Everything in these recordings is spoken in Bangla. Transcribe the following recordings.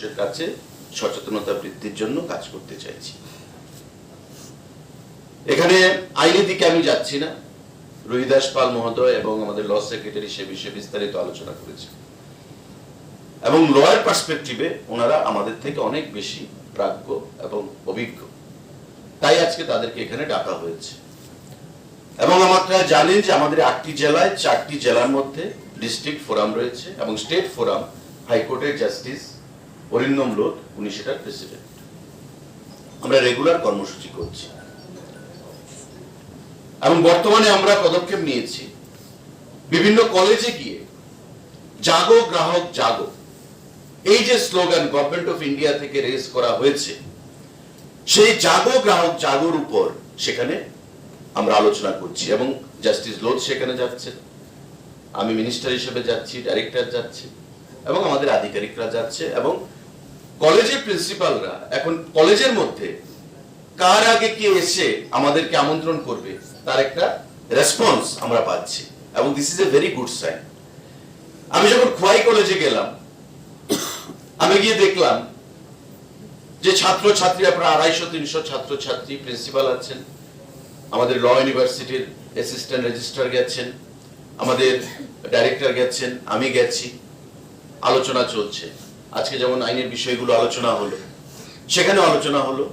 মানুষের কাছে সচেতনতা বৃদ্ধির জন্য কাজ করতে চাইছি। এখানে আইনি দিকে আমি যাচ্ছি না। রোহিদাস পাল মহোদয় এবং আমাদের ল সেক্রেটারি সে বিষয়ে বিস্তারিত আলোচনা করেছে এবং লয়ার পার্সপেক্টিভে ওনারা আমাদের থেকে অনেক বেশি প্রাজ্ঞ এবং অভিজ্ঞ। তাই আজকে তাদেরকে এখানে ডাকা হয়েছে। এবং আপনারা জানেন যে আমাদের আটটি জেলায় চারটি জেলার মধ্যে ডিস্ট্রিক্ট ফোরাম রয়েছে এবং স্টেট ফোরাম, হাইকোর্টের জাস্টিস অরিন্দম লোধ, উনি সেটার প্রেসিডেন্ট আমরা রেগুলার কর্মসূচি করছি। এবং বর্তমানে আমরা পদক্ষেপ নিয়েছি। বিভিন্ন কলেজে গিয়ে, জাগো গ্রাহক, জাগো। এই যে স্লোগান গভর্নমেন্ট অফ ইন্ডিয়া থেকে রেজ করা হয়েছে, সেই জাগো গ্রাহক, জাগোর উপর সেখানে আমরা আলোচনা করছি। এবং জাস্টিস লোধ সেখানে যাচ্ছে। আমি মিনিস্টার হিসেবে যাচ্ছি ডাইরেক্টর যাচ্ছে। এবং আমাদের আধিকারিকরা যাচ্ছে। এবং কলেজের প্রিন্সিপালরা এখন কলেজের মধ্যে কার আগে কে এসে আমাদেরকে আমন্ত্রণ করবে, তার একটা রেসপন্স আমরা পাচ্ছি। এবং this is a very good sign আমি যখন খোয়াই কলেজে গেলাম, আমি গিয়ে দেখলাম যে ছাত্র ছাত্রীরা প্রায় আড়াইশো, তিনশো ছাত্র ছাত্রী প্রিন্সিপাল আছেন, আমাদের ল ইউনিভার্সিটির অ্যাসিস্ট্যান্ট রেজিস্ট্রার গেছেন, আমাদের ডাইরেক্টর গেছেন, আমি গেছি, আলোচনা চলছে। আজকে যেমন আইনের বিষয়গুলো আলোচনা হলো সেখানে আলোচনা হলো।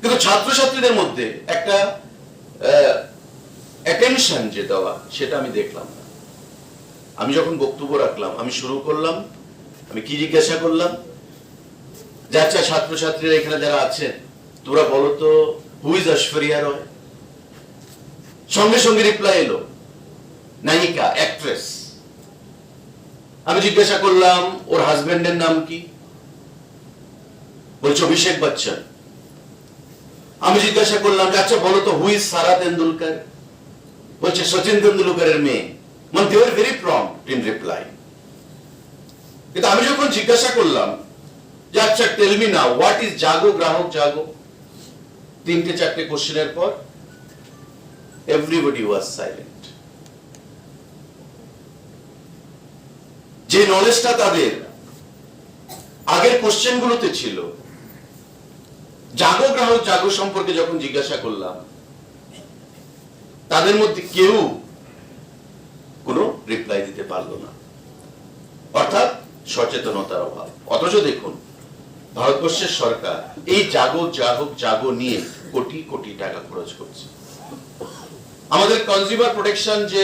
কিন্তু ছাত্রছাত্রীদের মধ্যে একটা অ্যাটেনশন যে দেওয়া, সেটা আমি দেখলাম না। আমি যখন বক্তব্য রাখলাম, আমি শুরু করলাম, আমি কি জিজ্ঞাসা করলাম, যে আচ্ছা ছাত্রছাত্রীরা এখানে যারা আছেন, তোমরা বলো তো হু ইজ ঐশ্বরিয়া রয় সঙ্গে সঙ্গে রিপ্লাই এলো, নায়িকা অ্যাক্ট্রেস আমি জিজ্ঞাসা করলাম, ওর হাজবেন্ডের নাম কি? বলছে, অভিষেক বচ্চন। আমি জিজ্ঞাসা করলাম আচ্ছা বলো তো হু ইজ সারা তেন্ডুলকার? বলছে, সচিন তেন্ডুলকারের মেয়ে। মানে they are very prompt in reply কিন্তু আমি যখন জিজ্ঞাসা করলাম, যে আচ্ছা টেল মি না হোয়াট ইজ জাগো, গ্রাহক জাগো? তিনটে, চারটে কোশ্চেনের পর এভরিবডি ওয়াজ সাইলেন্ট যে নলেজটা তাদের আগের কোশ্চেন গুলোতে ছিল, জাগো গ্রাহক জাগো সম্পর্কে যখন জিজ্ঞাসা করলাম, তাদের মধ্যে কেউ কোনো রিপ্লাই দিতে পারল না। অর্থাৎ সচেতনতার অভাব। অথচ দেখুন, ভারতবর্ষের সরকার এই জাগো জাগো জাগো নিয়ে কোটি কোটি টাকা খরচ করছে। আমাদের কনজিউমার প্রোটেকশন যে